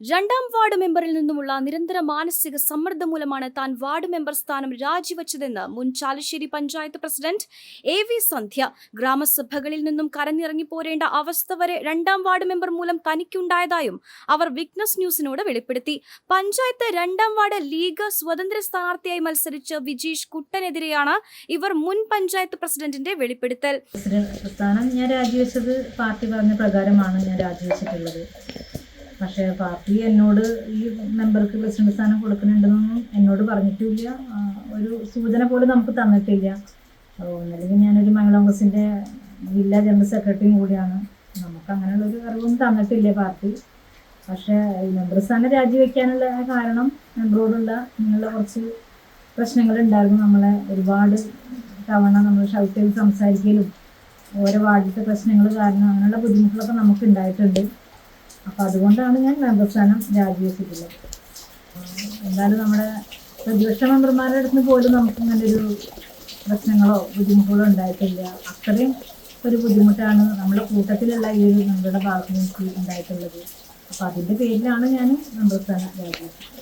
രണ്ടാം വാർഡ് മെമ്പറിൽ നിന്നുമുള്ള നിരന്തര മാനസിക സമ്മർദ്ദം മൂലമാണ് താൻ വാർഡ് മെമ്പർ സ്ഥാനം രാജിവെച്ചതെന്ന് മുൻ Chalissery panchayat president A V Sandhya ഗ്രാമസഭകളിൽ നിന്നും കരഞ്ഞിറങ്ങി പോരേണ്ട അവസ്ഥ വരെ രണ്ടാം വാർഡ് മെമ്പർ മൂലം തനിക്കുണ്ടായതായും അവർ വിഗ്നസ് ന്യൂസിനോട് വെളിപ്പെടുത്തി. പഞ്ചായത്ത് രണ്ടാം വാർഡ് ലീഗ് സ്വതന്ത്ര സ്ഥാനാർത്ഥിയായി മത്സരിച്ച വിജീഷ് കുട്ടനെതിരെയാണ് ഇവർ മുൻ പഞ്ചായത്ത് പ്രസിഡന്റിന്റെ വെളിപ്പെടുത്തൽ. സ്ഥാനം ഞാൻ രാജിവെച്ചത് പാർട്ടി പറഞ്ഞ പ്രകാരമാണ് ഞാൻ രാജിവെച്ചിട്ടുള്ളത്. പക്ഷേ പാർട്ടി എന്നോട് ഈ മെമ്പർക്ക് പ്രസിഡന്റ് സ്ഥാനം കൊടുക്കുന്നുണ്ടെന്നൊന്നും എന്നോട് പറഞ്ഞിട്ടില്ല. ഒരു സൂചന പോലും നമുക്ക് തന്നിട്ടില്ല. ഒന്നല്ലെങ്കിൽ ഞാനൊരു മഹിളാ കോൺഗ്രസിന്റെ ജില്ലാ ജനറൽ സെക്രട്ടറിയും കൂടിയാണ്. നമുക്ക് അങ്ങനെയുള്ളൊരു അറിവൊന്നും തന്നിട്ടില്ല പാർട്ടി. പക്ഷേ മെമ്പർ സ്ഥാനം രാജിവെക്കാനുള്ള കാരണം മെമ്പറോടുള്ള ഇങ്ങനെയുള്ള കുറച്ച് പ്രശ്നങ്ങൾ ഉണ്ടായിരുന്നു നമ്മളെ ഒരുപാട് തവണ നമ്മൾ ഷൗട്ട് സംസാരിക്കലും ഓരോ വാർഡിലത്തെ പ്രശ്നങ്ങൾ കാരണം അങ്ങനെയുള്ള ബുദ്ധിമുട്ടുകളൊക്കെ നമുക്ക് ഉണ്ടായിട്ടുണ്ട് അപ്പോൾ അതുകൊണ്ടാണ് ഞാൻ മെമ്പർ സ്ഥാനം രാജിവെച്ചിട്ടുള്ളത്. എന്തായാലും നമ്മുടെ പ്രതിപക്ഷ മെമ്പർമാരുടെ അടുത്ത് പോലും നമുക്ക് ഇങ്ങനെ ഒരു പ്രശ്നങ്ങളോ ബുദ്ധിമുട്ടുകളോ ഉണ്ടായിട്ടില്ല. അത്രയും ഒരു ബുദ്ധിമുട്ടാണ് നമ്മുടെ കൂട്ടത്തിലുള്ള ഈ ഒരു മെമ്പറുടെ ഭാഗത്ത് നിന്ന് ഉണ്ടായിട്ടുള്ളത്. അപ്പോൾ അതിന്റെ പേരിലാണ് ഞാൻ മെമ്പർ സ്ഥാനം രാജിവെച്ചത്.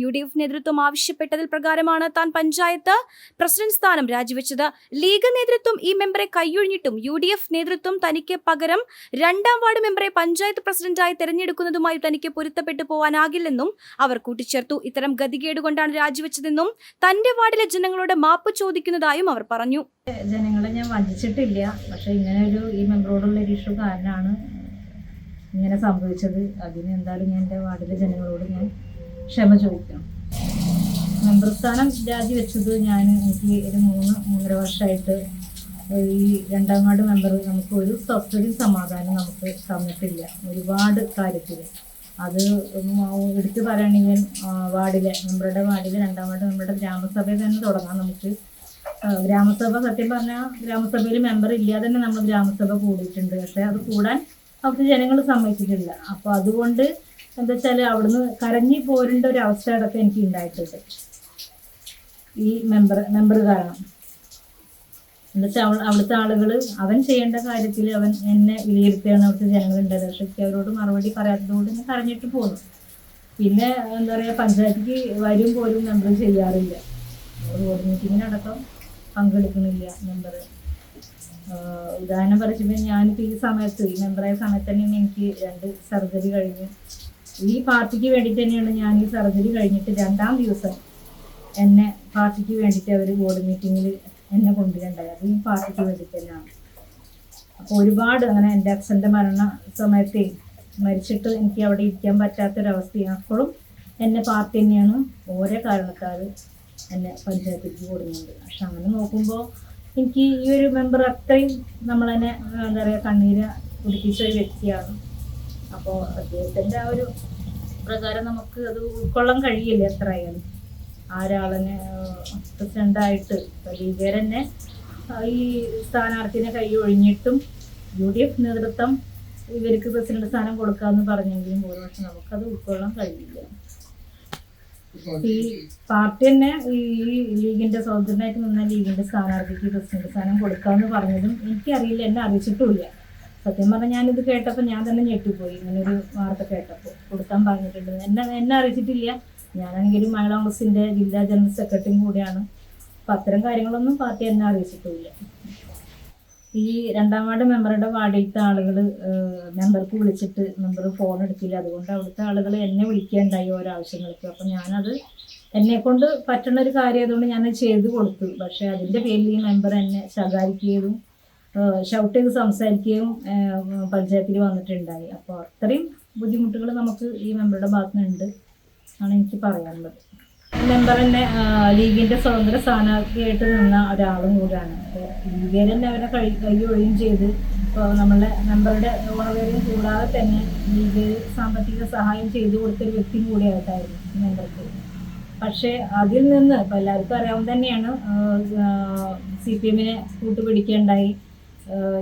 യു ഡി എഫ് നേതൃത്വം ആവശ്യപ്പെട്ടതിൽ പ്രകാരമാണ് താൻ പഞ്ചായത്ത് പ്രസിഡന്റ് സ്ഥാനം രാജിവെച്ചത്. ലീഗ് നേതൃത്വം ഈ മെമ്പറെ കൈയൊഴിഞ്ഞിട്ടും യു ഡി എഫ് നേതൃത്വം തനിക്ക് പകരം രണ്ടാം വാർഡ് മെമ്പറെ പഞ്ചായത്ത് പ്രസിഡന്റായി തെരഞ്ഞെടുക്കുന്നതുമായി തനിക്ക് പൊരുത്തപ്പെട്ടു പോവാനാകില്ലെന്നും അവർ കൂട്ടിച്ചേർത്തു. ഇത്തരം ഗതികേടുകൊണ്ടാണ് രാജിവെച്ചതെന്നും തന്റെ വാർഡിലെ ജനങ്ങളോട് മാപ്പ് ചോദിക്കുന്നതായും അവർ പറഞ്ഞു. ജനങ്ങളെ ഞാൻ വഞ്ചിച്ചിട്ടില്ല. പക്ഷെ ഇങ്ങനെ ഒരു ഈ മെമ്പറോടുള്ള ഒരു ഇഷ്യൂ കാരണമാണ് ഇങ്ങനെ സംഭവിച്ചത്. അതിന് എന്തായാലും ഞാൻ എന്റെ വാർഡിലെ ജനങ്ങളോട് ഞാൻ ക്ഷമ ചോദിക്കണം. മെമ്പർ രാജി രാജിവെച്ചത് ഞാൻ എനിക്ക് ഒരു മൂന്ന് മൂന്നര വർഷമായിട്ട് ഈ രണ്ടാം വാർഡ് മെമ്പർ നമുക്ക് ഒരു സ്വസ്ഥതയും സമാധാനം നമുക്ക് തന്നിട്ടില്ല. ഒരുപാട് കാര്യത്തിൽ. അത് എടുത്തു പറയുകയാണെങ്കിൽ വാർഡിലെ മെമ്പറുടെ വാർഡിലെ രണ്ടാം വാർഡ് മെമ്പറുടെ ഗ്രാമസഭയിൽ തന്നെ തുടങ്ങാം നമുക്ക്. ഗ്രാമസഭ സത്യം പറഞ്ഞാൽ ഗ്രാമസഭയിൽ മെമ്പർ ഇല്ലാതെ തന്നെ നമ്മൾ ഗ്രാമസഭ കൂടിയിട്ടുണ്ട്. പക്ഷേ അത് കൂടാൻ അവിടുത്തെ ജനങ്ങൾ സമ്മതിച്ചിട്ടില്ല. അപ്പോൾ അതുകൊണ്ട് എന്താ വെച്ചാൽ അവിടുന്ന് കരഞ്ഞി പോരേണ്ട ഒരു അവസ്ഥ അടക്കം എനിക്ക് ഉണ്ടായിട്ടുണ്ട് ഈ മെമ്പർ മെമ്പർ കാരണം. എന്താ വെച്ചാൽ അവൾ അവിടുത്തെ ആളുകൾ അവൻ ചെയ്യേണ്ട കാര്യത്തിൽ അവൻ എന്നെ വിലയിരുത്തുകയാണ് അവിടുത്തെ ജനങ്ങളുണ്ടായത് പക്ഷെ എനിക്ക് അവരോട് മറുപടി പറയാത്തതുകൊണ്ട് ഞാൻ കരഞ്ഞിട്ട് പോന്നു. പിന്നെ എന്താ പറയുക പഞ്ചായത്തിക്ക് വരും പോലും മെമ്പർ ചെയ്യാറില്ല. ബോർഡ് മീറ്റിങ്ങിനടക്കം പങ്കെടുക്കുന്നില്ല മെമ്പർ ഉദാഹരണം പറയുമ്പോൾ ഞാനിപ്പോൾ ഈ സമയത്ത് ഈ മെമ്പറായ സമയത്ത് തന്നെ എനിക്ക് രണ്ട് സർജറി കഴിഞ്ഞു ഈ പാർട്ടിക്ക് വേണ്ടി തന്നെയാണ് ഞാൻ ഈ സർജറി കഴിഞ്ഞിട്ട് രണ്ടാം ദിവസം എന്നെ പാർട്ടിക്ക് വേണ്ടിയിട്ട് അവർ ബോർഡ് മീറ്റിങ്ങിൽ എന്നെ കൊണ്ടുവരണ്ടായത് ഈ പാർട്ടിക്ക് വേണ്ടി തന്നെയാണ്. അപ്പോൾ ഒരുപാട് അങ്ങനെ എന്റെ അച്ഛന്റെ മരണ സമയത്തെ മരിച്ചിട്ട് എനിക്ക് അവിടെ ഇരിക്കാൻ പറ്റാത്തൊരവസ്ഥയാണ്. അപ്പോഴും എന്നെ പാർട്ടി തന്നെയാണ് ഓരോ കാരണക്കാർ എന്നെ പഞ്ചായത്തിലേക്ക് കൊടുക്കുന്നത് പക്ഷെ അങ്ങനെ നോക്കുമ്പോൾ എനിക്ക് ഈ ഒരു മെമ്പർ അത്രയും നമ്മളെന്നെ എന്താ പറയുക കണ്ണീര് കുടിപ്പിച്ച ഒരു വ്യക്തിയാണ്. അപ്പോൾ അദ്ദേഹത്തിന്റെ ആ ഒരു പ്രകാരം നമുക്ക് അത് ഉൾക്കൊള്ളാൻ കഴിയില്ല എത്ര ആയാലും. ആരാളനെ പ്രസിഡന്റായിട്ട് പ്രസിഡന്റായിട്ട് ലീഗർ ഈ സ്ഥാനാർത്ഥിനെ കൈ ഒഴിഞ്ഞിട്ടും യു ഡി എഫ് നേതൃത്വം ഇവർക്ക് പ്രസിഡന്റ് സ്ഥാനം കൊടുക്കാമെന്ന് പറഞ്ഞെങ്കിലും ഭൂരിപക്ഷം നമുക്കത് ഉൾക്കൊള്ളാൻ കഴിയില്ല. ഈ പാർട്ടി തന്നെ ഈ ലീഗിന്റെ സ്വതന്ത്രനായിട്ട് നിന്ന ലീഗിന്റെ സ്ഥാനാർത്ഥിക്ക് പ്രസിഡന്റ് സ്ഥാനം കൊടുക്കാമെന്ന് പറഞ്ഞതും എനിക്കറിയില്ല എന്നെ അറിയിച്ചിട്ടുമില്ല സത്യം പറഞ്ഞാൽ ഞാനിത് കേട്ടപ്പോൾ ഞാൻ തന്നെ ഞെട്ടിപ്പോയി. ഇങ്ങനൊരു വാർത്ത കേട്ടപ്പോൾ കൊടുക്കാൻ പറഞ്ഞിട്ടുണ്ട്. എന്നെ എന്നെ അറിയിച്ചിട്ടില്ല. ഞാനാണെങ്കിൽ മഹിളാ കോൺഗ്രസിന്റെ ജില്ലാ ജനറൽ സെക്രട്ടറിയും കൂടിയാണ്. അപ്പം അത്തരം കാര്യങ്ങളൊന്നും പാർട്ടി എന്നെ അറിയിച്ചിട്ടില്ല. ഈ രണ്ടാം വാർഡ് മെമ്പറുടെ വാർഡിലത്തെ ആളുകൾ മെമ്പർക്ക് വിളിച്ചിട്ട് മെമ്പർ ഫോൺ എടുക്കില്ല അതുകൊണ്ട് അവിടുത്തെ ആളുകൾ എന്നെ വിളിക്കുകയുണ്ടായി ഓരോ ആവശ്യങ്ങൾക്ക് അപ്പം ഞാനത് എന്നെ കൊണ്ട് പറ്റുന്ന ഒരു കാര്യം ആയതുകൊണ്ട് ഞാനത് ചെയ്തു കൊടുത്തു. പക്ഷേ അതിന്റെ പേരിൽ ഈ മെമ്പർ എന്നെ ശകാരിക്കുകയും ഷൗട്ട് ചെയ്ത് സംസാരിക്കുകയും പഞ്ചായത്തിൽ വന്നിട്ടുണ്ടായി. അപ്പോൾ അത്രയും ബുദ്ധിമുട്ടുകൾ നമുക്ക് ഈ മെമ്പറുടെ ഭാഗത്തു നിന്നുണ്ട് ആണ് എനിക്ക് പറയാനുള്ളത്. മെമ്പർ തന്നെ ലീഗിന്റെ സ്വതന്ത്ര സ്ഥാനാർത്ഥിയായിട്ട് നിന്ന ഒരാളും കൂടെയാണ്. ലീഗിൽ തന്നെ അവരെ കഴി കൈയൊഴിയും ചെയ്ത് ഇപ്പോൾ നമ്മളുടെ മെമ്പറുടെ ഓണവേറിയും കൂടാതെ തന്നെ ലീഗ് സാമ്പത്തിക സഹായം ചെയ്തു കൊടുത്തൊരു വ്യക്തിയും കൂടിയായിട്ടായിരുന്നു മെമ്പർക്ക്. പക്ഷേ അതിൽ നിന്ന് ഇപ്പോൾ എല്ലാവർക്കും അറിയാവുന്ന തന്നെയാണ് സി പി എമ്മിനെ കൂട്ടുപിടിക്കുകയുണ്ടായി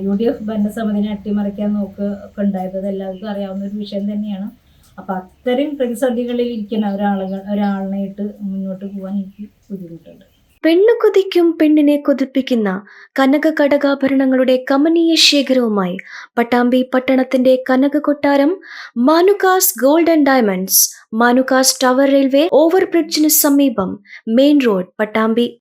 യു ഡി എഫ് ഭരണസമിതിനെ അട്ടിമറിക്കാൻ നോക്കുക ഒക്കെ ഉണ്ടായത്. എല്ലാവർക്കും അറിയാവുന്ന ഒരു വിഷയം തന്നെയാണ്. അപ്പം അത്തരം പ്രതിസന്ധികളിൽ ഇരിക്കുന്ന ഒരാളുകൾ ഒരാളിനായിട്ട് മുന്നോട്ട് പോകാൻ എനിക്ക് ബുദ്ധിമുട്ടുണ്ട്. പെണ്ണു കൊതിക്കും പെണ്ണിനെ കൊതിപ്പിക്കുന്ന കനക കടകാഭരണങ്ങളുടെ കമനീയ ശേഖരവുമായി പട്ടാമ്പി പട്ടണത്തിന്റെ കനക കൊട്ടാരം Manukas gold and diamonds Manukas tower railway ഓവർബ്രിഡ്ജിന് സമീപം മെയിൻ റോഡ് പട്ടാമ്പി